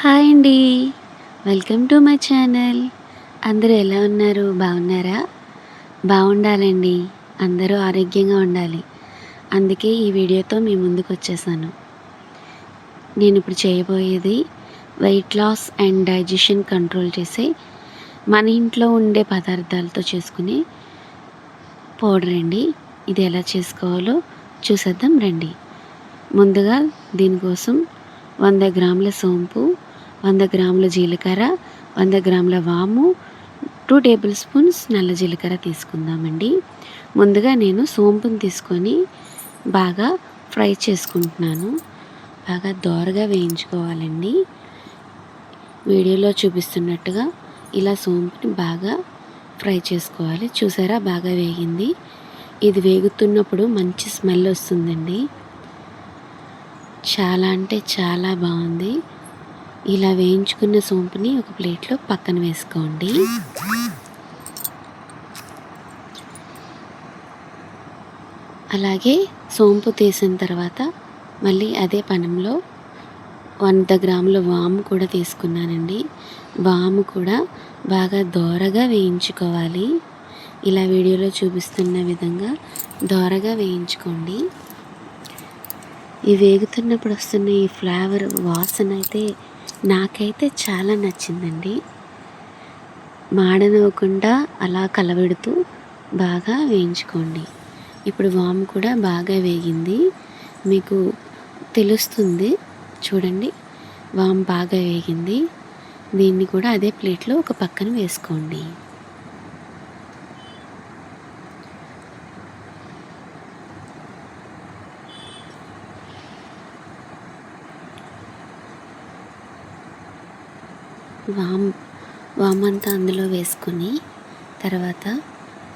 Hi అండి. Welcome to my channel. అందరూ ఎలా ఉన్నారు? బాగున్నారా? బాగుండాలండి. అందరూ ఆరోగ్యంగా ఉండాలి. అందుకే ఈ వీడియోతో మీ ముందుకు వచ్చేసాను. నేను ఇప్పుడు చేయబోయేది weight loss and digestion control చేసే మన ఇంట్లో ఉండే పదార్థాలతో చేసుకునే పౌడర్ అండి. ఇది ఎలా చేసుకోవాలో చూసేద్దాం రండి. ముందుగా దీనికోసం వంద గ్రాముల సోంపు వంద గ్రాముల జీలకర్ర వంద గ్రాముల వాము టూ టేబుల్ స్పూన్స్ నల్ల జీలకర్ర తీసుకుందామండి. ముందుగా నేను సోంపుని తీసుకొని బాగా ఫ్రై చేసుకుంటున్నాను. బాగా దోరగా వేయించుకోవాలండి. వీడియోలో చూపిస్తున్నట్టుగా ఇలా సోంపుని బాగా ఫ్రై చేసుకోవాలి. చూసారా? బాగా వేగింది. ఇది వేగుతున్నప్పుడు మంచి స్మెల్ వస్తుందండి. చాలా అంటే చాలా బాగుంది. ఇలా వేయించుకున్న సోంపుని ఒక ప్లేట్లో పక్కన వేసుకోండి. అలాగే సోంపు తీసిన తర్వాత మళ్ళీ అదే పనంలో వంద గ్రాముల వాము కూడా తీసుకున్నానండి. వాము కూడా బాగా దోరగా వేయించుకోవాలి. ఇలా వీడియోలో చూపిస్తున్న విధంగా దోరగా వేయించుకోండి. ఈ వేగుతున్నప్పుడు వస్తున్న ఈ ఫ్లేవర్ వాసన అయితే నాకైతే చాలా నచ్చిందండి. మాడనివ్వకుండా అలా కలబెడుతూ బాగా వేయించుకోండి. ఇప్పుడు వాము కూడా బాగా వేగింది. మీకు తెలుస్తుంది. చూడండి. వాము బాగా వేగింది. దీన్ని కూడా అదే ప్లేట్లో ఒక పక్కన వేసుకోండి. వామ్ వామ్ అంతా అందులో వేసుకొని తర్వాత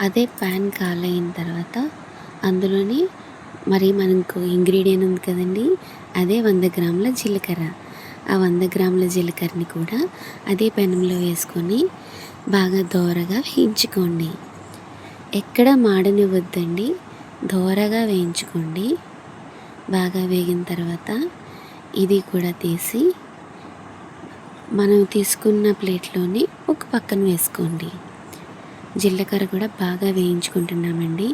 అదే ప్యాన్ కాలైన తర్వాత అందులోని మరి మనకు ఇంగ్రీడియంట్ ఉంది కదండి అదే వంద గ్రాముల జీలకర్ర. ఆ వంద గ్రాముల జీలకర్రని కూడా అదే పెనంలో వేసుకొని బాగా దోరగా వేయించుకోండి. ఎక్కడ మాడనివ్వద్దండి దోరగా వేయించుకోండి. బాగా వేగిన తర్వాత ఇది కూడా తీసి మనం తీసుకున్న ప్లేట్లోని ఒక పక్కన వేసుకోండి. జీలకర్ర కూడా బాగా వేయించుకుంటున్నామండి.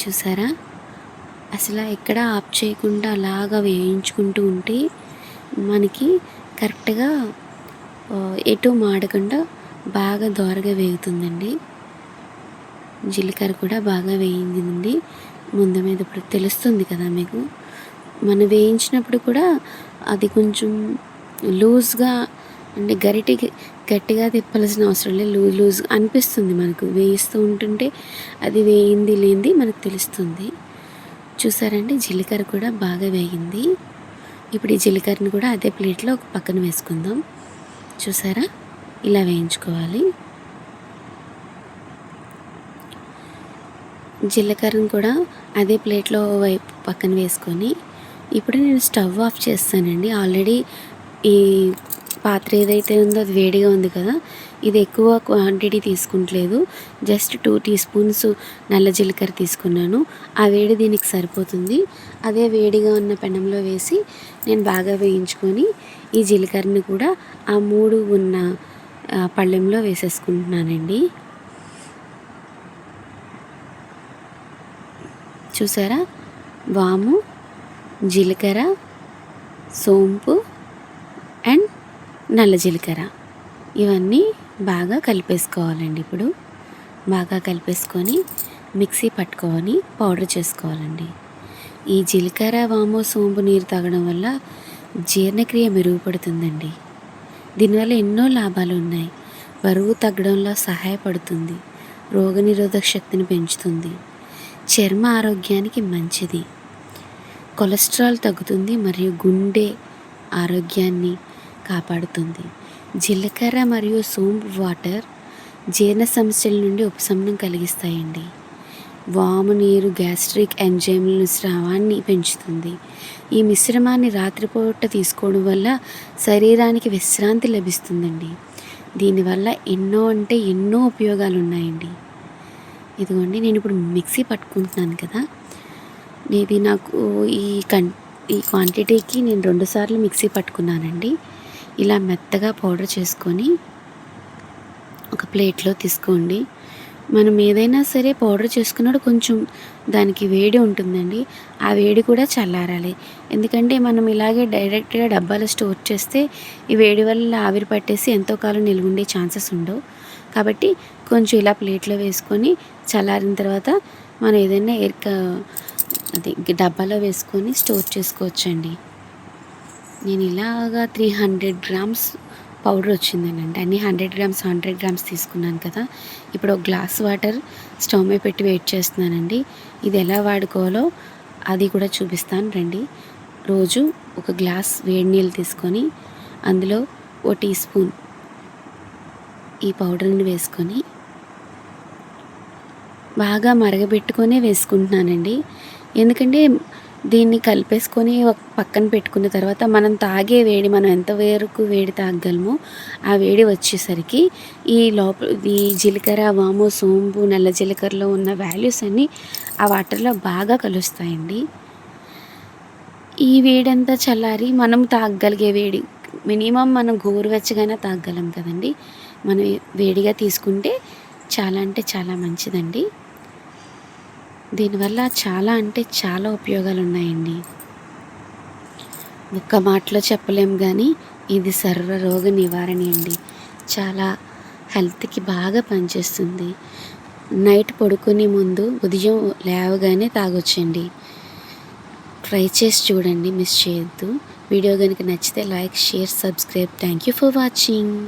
చూసారా? అసలు ఎక్కడ ఆఫ్ చేయకుండా అలాగా వేయించుకుంటూ ఉంటే మనకి కరెక్ట్గా ఎటు మాడకుండా బాగా దోరగా వేగుతుందండి. జీలకర్ర కూడా బాగా వేయిందండి ముందు మీద ఇప్పుడు తెలుస్తుంది కదా మీకు. మనం వేయించినప్పుడు కూడా అది కొంచెం లూజ్గా అంటే గరిటి గట్టిగా తిప్పాల్సిన అవసరం లేదు. లూజ్ లూజ్ అనిపిస్తుంది మనకు. వేయిస్తూ ఉంటుంటే అది వేయింది లేనిది మనకు తెలుస్తుంది. చూసారండి? జీలకర్ర కూడా బాగా వేగింది ఇప్పుడు ఈ జీలకర్రని కూడా అదే ప్లేట్లో ఒక పక్కన వేసుకుందాం. చూసారా? ఇలా వేయించుకోవాలి. జీలకర్రను కూడా అదే ప్లేట్లో వైపు పక్కన వేసుకొని ఇప్పుడు నేను స్టవ్ ఆఫ్ చేస్తానండి. ఆల్రెడీ ఈ పాత్ర ఏదైతే ఉందో అది వేడిగా ఉంది కదా ఇది ఎక్కువ క్వాంటిటీ తీసుకుంటలేదు. జస్ట్ టూ టీ స్పూన్స్ నల్ల జీలకర్ర తీసుకున్నాను. ఆ వేడి దీనికి సరిపోతుంది. అదే వేడిగా ఉన్న పెనంలో వేసి నేను బాగా వేయించుకొని ఈ జీలకర్రని కూడా ఆ మూడు ఉన్న పళ్ళెంలో వేసేసుకుంటున్నానండి. చూసారా? వాము జీలకర్ర సోంపు నల్ల జీలకర్ర. ఇవన్నీ బాగా కలిపేసుకోవాలండి ఇప్పుడు. బాగా కలిపేసుకొని మిక్సీ పట్టుకొని పౌడర్ చేసుకోవాలండి. ఈ జీలకర్ర వాము సోంపు నీరు తాగడం వల్ల జీర్ణక్రియ మెరుగుపడుతుందండి. దీనివల్ల ఎన్నో లాభాలు ఉన్నాయి. బరువు తగ్గడంలో సహాయపడుతుంది. రోగనిరోధక శక్తిని పెంచుతుంది. చర్మ ఆరోగ్యానికి మంచిది. కొలెస్ట్రాల్ తగ్గుతుంది మరియు గుండె ఆరోగ్యాన్ని కాపాడుతుంది. జీలకర్ర మరియు సోంపు వాటర్ జీర్ణ సమస్యల నుండి ఉపశమనం కలిగిస్తాయండి. వాము నీరు గ్యాస్ట్రిక్ ఎంజైమ్ల స్రావాన్ని పెంచుతుంది. ఈ మిశ్రమాన్ని రాత్రిపూట తీసుకోవడం వల్ల శరీరానికి విశ్రాంతి లభిస్తుందండి. దీనివల్ల ఎన్నో అంటే ఎన్నో ఉపయోగాలు ఉన్నాయండి ఇదిగోండి నేను ఇప్పుడు మిక్సీ పట్టుకుంటున్నాను కదా. ఇది నాకు ఈ కన్ ఈ క్వాంటిటీకి నేను రెండుసార్లు మిక్సీ పట్టుకున్నానండి. ఇలా మెత్తగా పౌడర్ చేసుకొని ఒక ప్లేట్లో తీసుకోండి. మనం ఏదైనా సరే పౌడర్ చేసుకున్నాడు కొంచెం దానికి వేడి ఉంటుందండి. ఆ వేడి కూడా చల్లారాలి. ఎందుకంటే మనం ఇలాగే డైరెక్ట్గా డబ్బాలో స్టోర్ చేస్తే ఈ వేడి వల్ల ఆవిరి పట్టేసి ఎంతో కాలం నిల్వ ఉండే ఛాన్సెస్ ఉండవు. కాబట్టి కొంచెం ఇలా ప్లేట్లో వేసుకొని చల్లారిన తర్వాత మనం ఏదైనా ఎయిర్ అది డబ్బాలో వేసుకొని స్టోర్ చేసుకోవచ్చండి. నేను ఇలాగా త్రీ హండ్రెడ్ గ్రామ్స్ పౌడర్ వచ్చిందండి అన్ని హండ్రెడ్ గ్రామ్స్ హండ్రెడ్ గ్రామ్స్ తీసుకున్నాను కదా. ఇప్పుడు ఒక గ్లాస్ వాటర్ స్టవ్ మీద పెట్టి వెయిట్ చేస్తున్నానండి. ఇది ఎలా వాడుకోవాలో అది కూడా చూపిస్తాను రండి. రోజు ఒక గ్లాస్ వేడి నీళ్ళు తీసుకొని అందులో ఓ టీ స్పూన్ ఈ పౌడర్ని వేసుకొని బాగా మరగబెట్టుకొనే వేసుకుంటున్నానండి. ఎందుకంటే దీన్ని కలిపేసుకొని పక్కన పెట్టుకున్న తర్వాత మనం తాగే వేడి మనం ఎంత వరకు వేడి తాగగలమో ఆ వేడి వచ్చేసరికి ఈ లోపల ఈ జీలకర్ర వాము సోంపు నల్ల జీలకర్రలో ఉన్న వాల్యూస్ అన్నీ ఆ వాటర్లో బాగా కలుస్తాయండి. ఈ వేడంతా చల్లారి మనం తాగగలిగే వేడి మినిమం మనం గోరువెచ్చగానే తాగగలం కదండి. మనం వేడిగా తీసుకుంటే చాలా అంటే చాలా మంచిదండి. దీనివల్ల చాలా అంటే చాలా ఉపయోగాలు ఉన్నాయండి ఒక్క మాటలో చెప్పలేం కానీ ఇది సర్వ రోగ నివారణ అండి. చాలా హెల్త్కి బాగా పనిచేస్తుంది. నైట్ పడుకునే ముందు ఉదయం లేవగానే తాగొచ్చండి. ట్రై చేసి చూడండి మిస్ చేయొద్దు. వీడియో కనుక నచ్చితే like share subscribe. Thank you for watching.